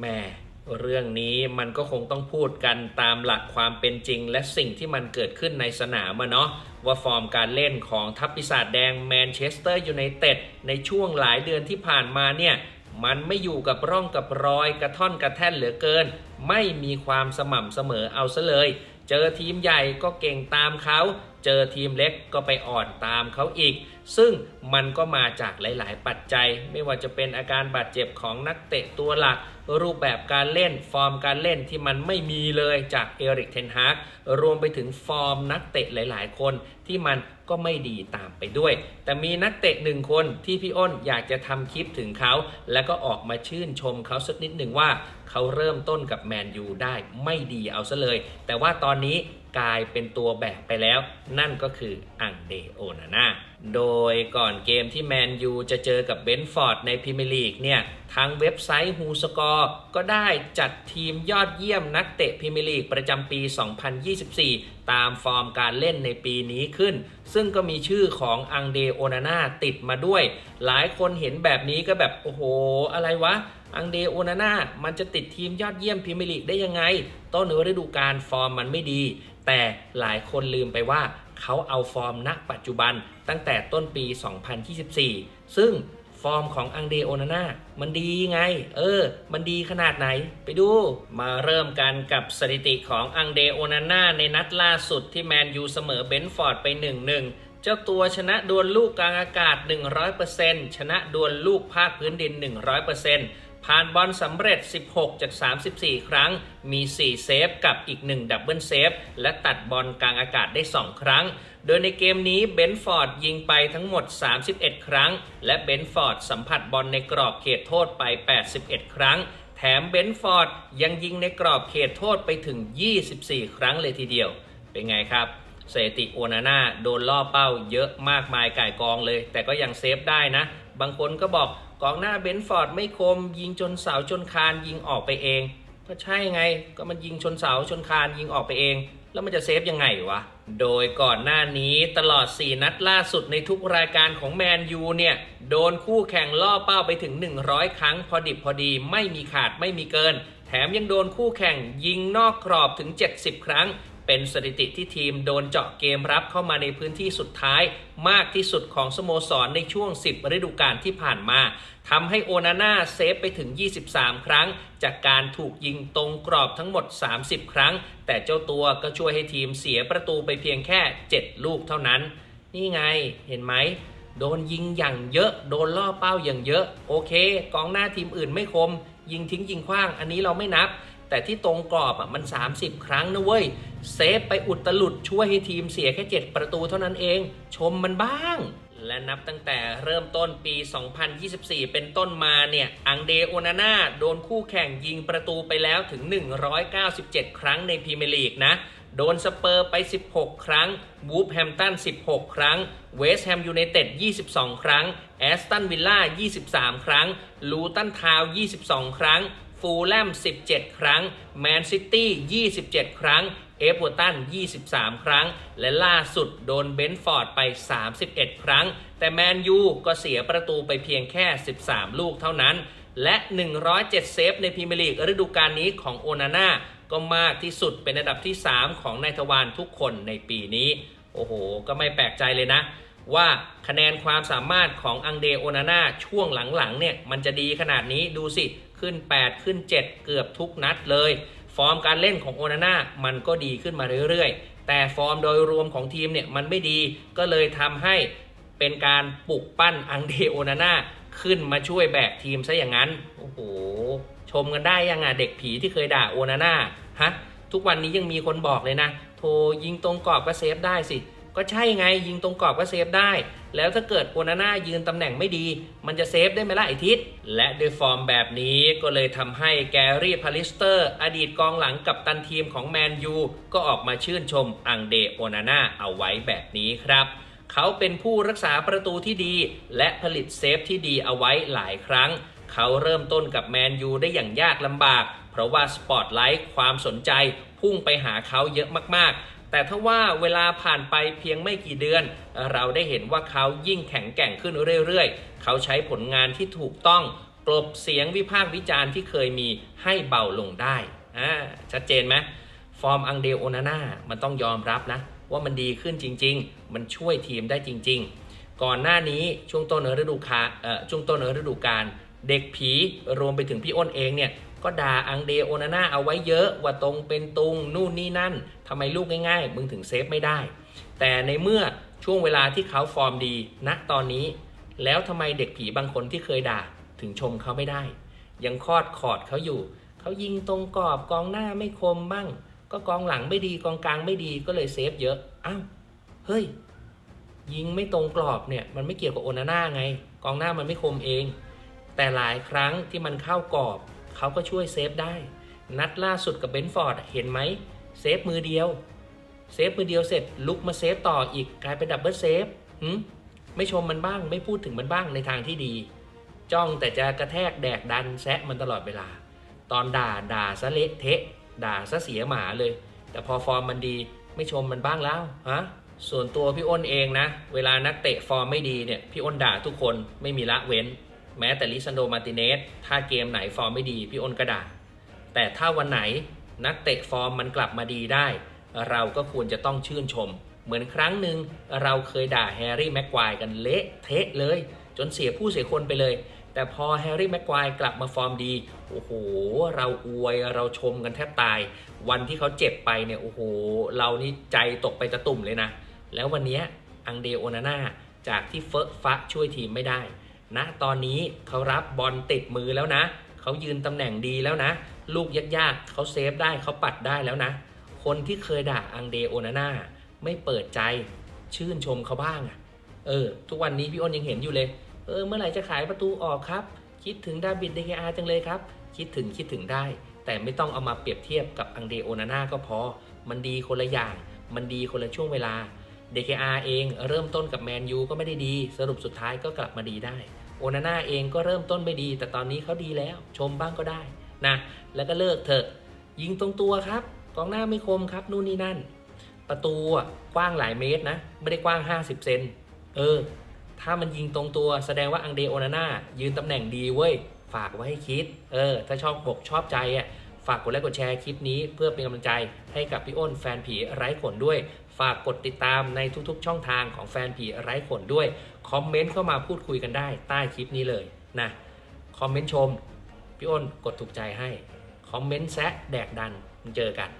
แม่เรื่องนี้มันก็คงต้องพูดกันตามหลักความเป็นจริง และสิ่งที่มันเกิดขึ้นในสนามอะเนาะว่าฟอร์มการเล่นของทัพปีศาจแดงแมนเชสเตอร์ยูไนเต็ดในช่วงหลายเดือนที่ผ่านมาเนี่ยมันไม่อยู่กับร่องกับรอยกระท่อนกระแท่นเหลือเกิน ไม่มีความสม่ำเสมอเอาซะเลย เจอทีมใหญ่ก็เก่งตามเขา เจอทีมเล็กก็ไปอ่อนตามเขาอีก ซึ่งมันก็มาจากหลาย ๆ ปัจจัย ไม่ว่าจะเป็นอาการบาดเจ็บของนักเตะตัวหลัก รูปแบบการเล่นฟอร์มการเล่นที่มันไม่มีเลยจากเอริกเทนฮากรวมไปถึงฟอร์มนักเตะหลาย ๆ คนที่มันก็ไม่ดีตามไปด้วย แต่มีนักเตะหนึ่งคนที่พี่อ้นอยากจะทำคลิปถึงเขา แล้วก็ออกมาชื่นชมเขาสักนิดหนึ่งว่า เขาเริ่มต้นกับแมนยูได้ไม่ดีเอาซะเลย แต่ว่าตอนนี้กลายเป็นตัวแบกไปแล้ว นั่นก็คืออังเดโอนาน่า โดยก่อนเกมที่แมนยูจะเจอกับเบนฟอร์ดในพรีเมียร์ลีกเนี่ย ทางเว็บไซต์ฮูสกอร์ก็ได้จัดทีมยอดเยี่ยมนักเตะพรีเมียร์ลีกประจำปี 2024 ตามฟอร์มการเล่นในปีนี้ขึ้น ซึ่งก็มีชื่อของอังเดโอนาน่าติดมาด้วย หลายคนเห็นแบบนี้ก็แบบ โอ้โห อะไรวะ อังเดโอนาน่ามันจะติดทีมยอดเยี่ยมพรีเมียร์ลีกได้ยังไง ต้นฤดูกาลฟอร์มมันไม่ดี แต่หลายคนลืมไปว่า เขาเอาฟอร์มณปัจจุบันตั้งแต่ต้นปี 2024 ซึ่งฟอร์มของอังเดโอนาน่ามันดีไง เออ มันดีขนาดไหน ไปดู มาเริ่มกันกับสถิติของอังเดโอนาน่าในนัดล่าสุดที่แมนยูเสมอเบนฟอร์ดไป 1-1เจ้าตัวชนะดวลลูกกลางอากาศ 100%ชนะดวลลูกภาคพื้นดิน 100% ผ่านบอลสำเร็จ 16 จาก 34 ครั้ง มี 4 เซฟกับอีก 1 ดับเบิลเซฟ และตัดบอลกลางอากาศได้ 2 ครั้ง โดยในเกมนี้เบนฟอร์ดยิงไปทั้งหมด 31 ครั้ง และเบนฟอร์ดสัมผัสบอลในกรอบเขตโทษไป 81 ครั้ง แถมเบนฟอร์ดยังยิงในกรอบเขตโทษไปถึง 24 ครั้งเลยทีเดียว เป็นไงครับสถิติโอนาน่าโดนล่อเป้าเยอะมากมายก่ายกองเลย แต่ก็ยังเซฟได้นะ บางคนก็บอกกองหน้าเบนฟอร์ดไม่คม ยิงจนเสาจนคานยิงออกไปเอง ก็ใช่ไงก็มันยิงชนเสาชนคานยิงออกไปเอง แล้วมันจะเซฟยังไงวะ โดยก่อนหน้านี้ตลอด 4 นัดล่าสุดในทุกรายการของแมนยูเนี่ย โดนคู่แข่งล่อเป้าไปถึง 100 ครั้งพอดิบพอดีไม่มีขาดไม่มีเกิน แถมยังโดนคู่แข่งยิงนอกกรอบถึง 70 ครั้ง เป็นสถิติที่ทีมโดนเจาะเกมรับเข้ามาในพื้นที่สุดท้าย มากที่สุดของสโมสรในช่วง 10 ฤดูกาลที่ผ่านมาทำให้โอนาน่าเซฟไปถึง 23 ครั้ง จากการถูกยิงตรงกรอบทั้งหมด 30 ครั้ง แต่เจ้าตัวก็ช่วยให้ทีมเสียประตูไปเพียงแค่ 7 ลูกเท่านั้น นี่ไงเห็นไหมโดนยิงอย่างเยอะ โดนล่อเป้าอย่างเยอะ โอเค กองหน้าทีมอื่นไม่คม ยิงทิ้งยิงขว้าง อันนี้เราไม่นับ แต่ที่ตรงกรอบอะมัน 30 ครั้งนะเว้ย เซฟไปอุตลุดช่วยให้ทีมเสียแค่ 7 ประตูเท่านั้นเอง ชมมันบ้าง และนับตั้งแต่เริ่มต้นปี 2024 เป็นต้นมาเนี่ย อังเดโอนาน่าโดนคู่แข่งยิงประตูไปแล้วถึง 197 ครั้งในพรีเมียร์ลีกนะ โดนสเปอร์ไป 16 ครั้งวูฟแฮมตัน 16 ครั้ง เวสต์แฮมยูไนเต็ด 22 ครั้ง แอสตันวิลล่า 23 ครั้ง ลูตันทาว 22 ครั้ง ฟูลแลม 17 ครั้ง แมนซิตี้ 27 ครั้ง เอฟเวอร์ตัน 23 ครั้ง และล่าสุดโดนเบนฟอร์ดไป 31 ครั้ง แต่แมนยูก็เสียประตูไปเพียงแค่ 13 ลูกเท่านั้น และ 107 เซฟในพรีเมียร์ลีกฤดูกาลนี้ของโอนาน่าก็มากที่สุดเป็นอันดับที่ 3 ของนายทวารทุกคนในปีนี้ โอ้โห ก็ไม่แปลกใจเลยนะ ว่าคะแนนความสามารถของอังเดโอนาน่าช่วงหลังๆเนี่ยมันจะดีขนาดนี้ดูสิ ขึ้น 8 ขึ้น 7 เกือบทุกนัดเลย ฟอร์มการเล่นของโอนาน่ามันก็ดีขึ้นมาเรื่อยๆ แต่ฟอร์มโดยรวมของทีมเนี่ยมันไม่ดีก็เลยทำให้เป็นการปลุกปั้นอังเดโอนาน่าขึ้นมาช่วยแบกทีมซะอย่างนั้น โอ้โห ชมกันได้ยังอะเด็กผีที่เคยด่าโอนาน่าฮะ ทุกวันนี้ยังมีคนบอกเลยนะ โทรยิงตรงกรอบก็เซฟได้สิ ก็ใช่ไงยิงตรงกรอบก็เซฟได้ แล้วถ้าเกิดโอนาน่ายืนตำแหน่งไม่ดี มันจะเซฟได้ไหมล่ะไอทิศและด้วยฟอร์มแบบนี้ก็เลยทำให้แกรี่พาลิสเตอร์ อดีตกองหลังกับตันทีมของแมนยูก็ออกมาชื่นชมอังเดโอนาน่าเอาไว้แบบนี้ครับเขาเป็นผู้รักษาประตูที่ดี และผลิตเซฟที่ดีเอาไว้หลายครั้ง เขาเริ่มต้นกับแมนยูได้อย่างยากลำบาก เพราะว่าสปอตไลท์ความสนใจพุ่งไปหาเขาเยอะมากๆ แต่ถ้าว่าเวลาผ่านไปเพียงไม่กี่เดือน เราได้เห็นว่าเขายิ่งแข็งแกร่งขึ้นเรื่อยๆ เขาใช้ผลงานที่ถูกต้องกลบเสียงวิพากษ์วิจารณ์ที่เคยมีให้เบาลงได้อ่าชัดเจนไหมฟอร์มอังเดลโอนาน่ามันต้องยอมรับนะ ว่ามันดีขึ้นจริง ๆ มันช่วยทีมได้จริง ๆ ก่อนหน้านี้ช่วงต้นฤดูกาลช่วงต้นฤดูกาลเด็กผีรวมไปถึงพี่อ้นเองเนี่ย ก็ด่าอังเดโอนาน่าเอาไว้เยอะว่าตรงเป็นตุงนู่นนี่นั่นทำไมลูกง่ายๆ มึงถึงเซฟไม่ได้ แต่ในเมื่อช่วงเวลาที่เขาฟอร์มดีณตอนนี้ แล้วทำไมเด็กผีบางคนที่เคยด่าถึงชมเขาไม่ได้ ยังคอดคอดเขาอยู่ เขายิงตรงกรอบกองหน้าไม่คมบ้าง ก็กองหลังไม่ดีกองกลางไม่ดีก็เลยเซฟเยอะอ้าวเฮ้ยยิงไม่ตรงกรอบเนี่ยมันไม่เกี่ยวกับโอนาน่าไง กองหน้ามันไม่คมเอง แต่หลายครั้งที่มันเข้ากรอบ เขาก็ช่วยเซฟได้ นัดล่าสุดกับเบนฟอร์ดเห็นไหมเซฟมือเดียวเซฟมือเดียวเสร็จลุกมาเซฟต่ออีกกลายเป็นดับเบิลเซฟหืมไม่ชมมันบ้างไม่พูดถึงมันบ้างในทางที่ดี จ้องแต่จะกระแทกแดกดันแซะมันตลอดเวลา ตอนด่าด่าซะเละเทะ ด่าซะเสียหมาเลย แต่พอฟอร์มมันดีไม่ชมมันบ้างแล้วฮะส่วนตัวพี่อ้นเองนะ เวลานักเตะฟอร์มไม่ดีเนี่ยพี่อ้นด่าทุกคนไม่มีละเว้น แม้แต่ลิซันโดมาติเนสถ้าเกมไหนฟอร์มไม่ดีพี่อ้นก็ด่าแต่ถ้าวันไหนนักเตะฟอร์มมันกลับมาดีได้ เราก็ควรจะต้องชื่นชม เหมือนครั้งหนึ่งเราเคยด่าแฮร์รี่แม็กควายกันเละเทะเลย จนเสียผู้เสียคนไปเลย แต่พอแฮร์รี่แม็กควายกลับมาฟอร์มดี โอ้โห เราอวยเราชมกันแทบตาย วันที่เขาเจ็บไปเนี่ยโอ้โห เรานี่ใจตกไปตะตุ่มเลยนะ แล้ววันนี้อังเดโอนาน่าจากที่เฟอะฟะช่วยทีมไม่ได้ ณตอนนี้เขารับบอลติดมือแล้วนะ เขายืนตำแหน่งดีแล้วนะ ลูกยากๆเขาเซฟได้เขาปัดได้แล้วนะ คนที่เคยด่าอังเดโอนาน่าไม่เปิดใจชื่นชมเขาบ้างอะเออ ทุกวันนี้พี่อ้นยังเห็นอยู่เลย เออ เมื่อไหร่จะขายประตูออกครับ คิดถึงดาบิดเดกอาจังเลยครับ คิดถึงคิดถึงได้ แต่ไม่ต้องเอามาเปรียบเทียบกับอังเดโอนาน่าก็พอ มันดีคนละอย่าง มันดีคนละช่วงเวลา DKR เองเริ่มต้นกับแมนยูก็ไม่ได้ดี สรุปสุดท้ายก็กลับมาดีได้ โอนาน่าเองก็เริ่มต้นไม่ดี แต่ตอนนี้เขาดีแล้ว ชมบ้างก็ได้นะแล้วก็เลิกเถอะ ยิงตรงตัวครับ กองหน้าไม่คมครับ นู่นนี่นั่น ประตูอะกว้างหลายเมตรนะ ไม่ได้กว้าง 50 เซนเออ ถ้ามันยิงตรงตัวแสดงว่าอังเดโอนาน่ายืนตำแหน่งดีเว้ย ฝากไว้ให้คิด เออ ถ้าชอบบกชอบใจอะ ฝากกดไลค์กดแชร์คลิปนี้เพื่อเป็นกำลังใจให้กับพี่อ้นแฟนผีไร้ขนด้วย ฝากกดติดตามในทุกๆ ช่องทางของแฟนผีไร้ขนด้วย คอมเมนต์เข้ามาพูดคุยกันได้ใต้คลิปนี้เลยนะ คอมเมนต์ชม พี่อ้นกดถูกใจให้ คอมเมนต์แซะแดกดันเจอกัน